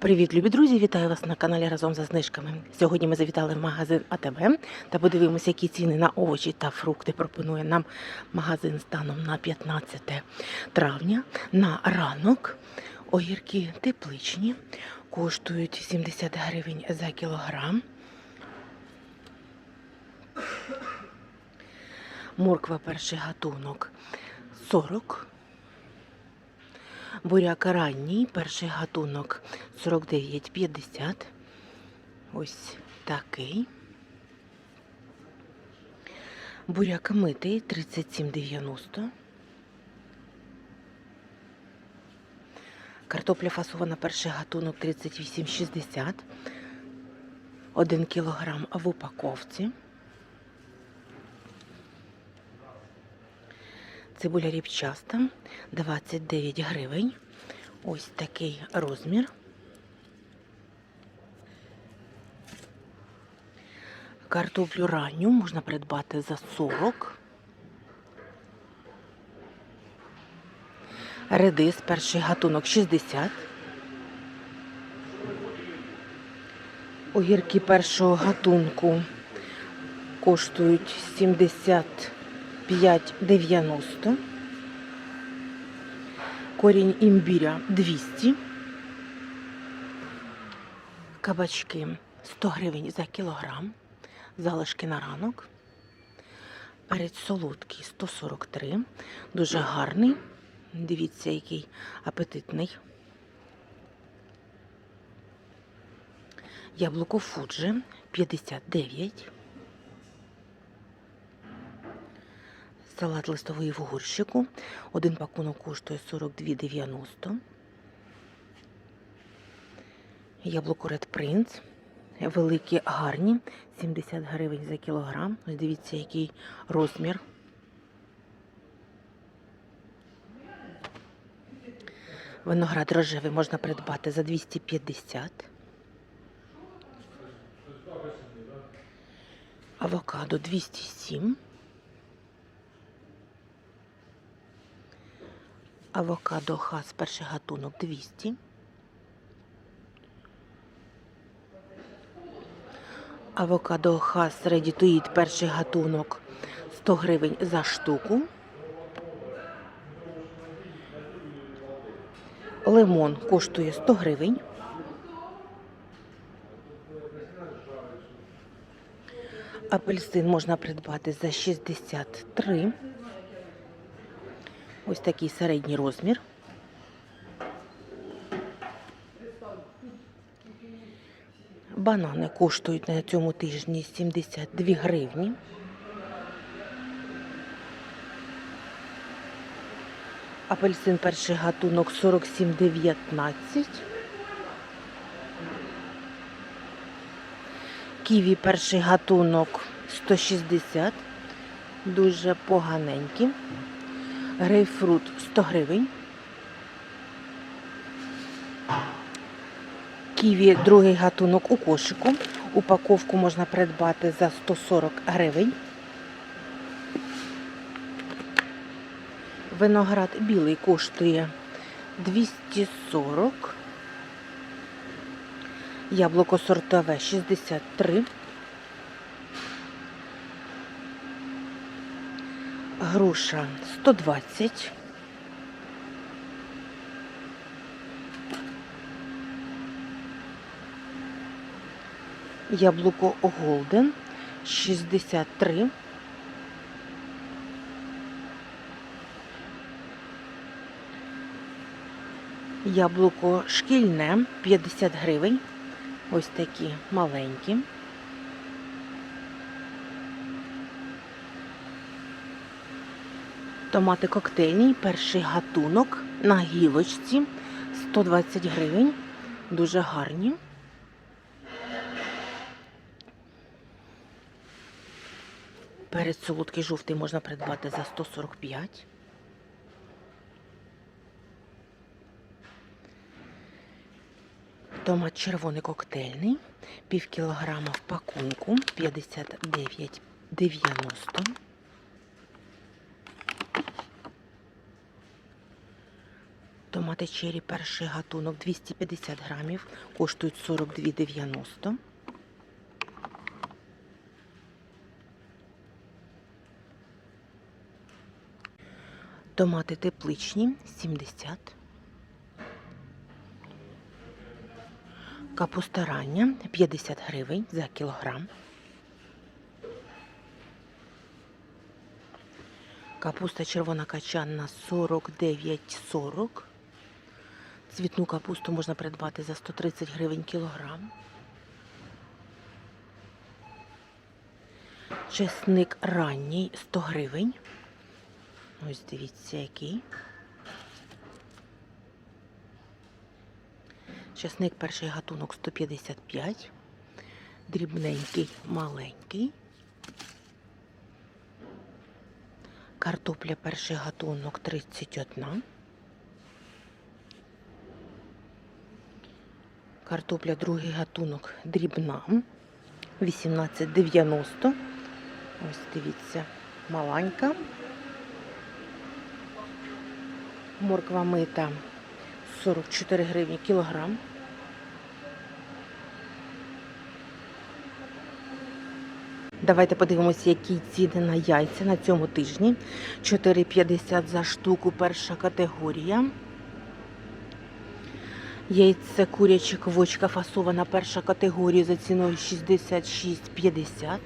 Привіт, любі друзі! Вітаю вас на каналі разом за знижками. Сьогодні ми завітали в магазин АТБ та подивимося, які ціни на овочі та фрукти пропонує нам магазин станом на 15 травня. На ранок огірки тепличні коштують 70 гривень за кілограм. Морква перший гатунок 40 Буряк ранній, перший гатунок 49,50. Ось такий. Буряк митий 37,90. Картопля фасована перший гатунок 38,60. 1 кілограм в упаковці. Цибуля ріпчаста 29 гривень. Ось такий розмір. Картоплю ранню можна придбати за 40. Редис перший гатунок 60. Огірки першого гатунку коштують 70 5,90. Корінь імбіря 200. Кабачки 100 гривень за кілограм. Залишки на ранок. Перець солодкий 143. Дуже гарний. Дивіться, який апетитний. Яблуко Фуджи 59. Салат листовий в горщику. Один пакунок коштує 42,90. Яблуко Red Prince. Великі гарні. 70 гривень за кілограм. Ось дивіться, який розмір. Виноград рожевий можна придбати за 250. Авокадо 207. Авокадо хас перший гатунок 200. Авокадо хас eat перший гатунок 100 гривень за штуку. Лимон коштує 100 гривень. Апельсин можна придбати за 63. Ось такий середній розмір. Банани коштують на цьому тижні 72 гривні. Апельсин перший гатунок 47,19. Ківі перший гатунок 160. Дуже поганенький. Грейпфрут 100 гривень. Ківі другий гатунок у кошику. Упаковку можна придбати за 140 гривень. Виноград білий коштує 240. Яблуко сортове 63. Груша 120. Яблуко Голден 63. Яблуко шкільне 50 гривень. Ось такі маленькі. Томати коктейльні, перший гатунок на гілочці 120 гривень. Дуже гарні. Перець солодкий жовтий можна придбати за 145. Томат червоний коктейльний, пів кілограма в пакунку 59,90. Томати чері перший гатунок 250 грамів, коштують 42,90. Томати тепличні 70. Капуста рання 50 гривень за кілограм. Капуста червона качанна 49,40. Цвітну капусту можна придбати за 130 гривень кілограм. Чесник ранній 100 гривень. Ось дивіться, який. Часник перший гатунок 155, дрібненький, маленький. Картопля перший гатунок 31. Картопля другий гатунок дрібна 18,90. Ось дивіться, маленька. Морква мита 44 гривні кілограм. Давайте подивимося, які ціни на яйця на цьому тижні. 4,50 за штуку перша категорія. Яйце куряче квочка фасована перша категорія за ціною 66,50.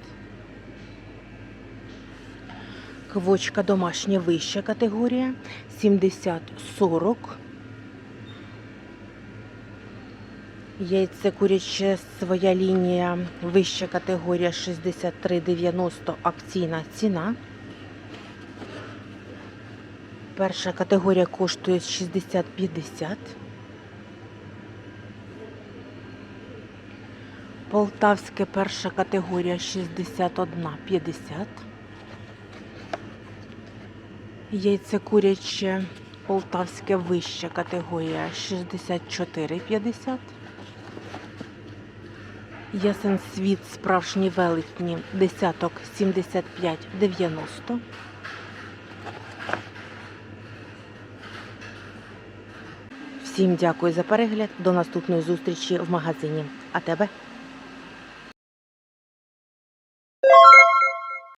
Квочка домашня вища категорія 70-40. Яйце куряче своя лінія вища категорія 63,90 акційна ціна. Перша категорія коштує 60,50. Полтавське перша категорія 61,50. Яйце куряче полтавське вища категорія 64,50. Ясен світ справжні велетні десяток 75,90. Всім дякую за перегляд. До наступної зустрічі в магазині. А тебе?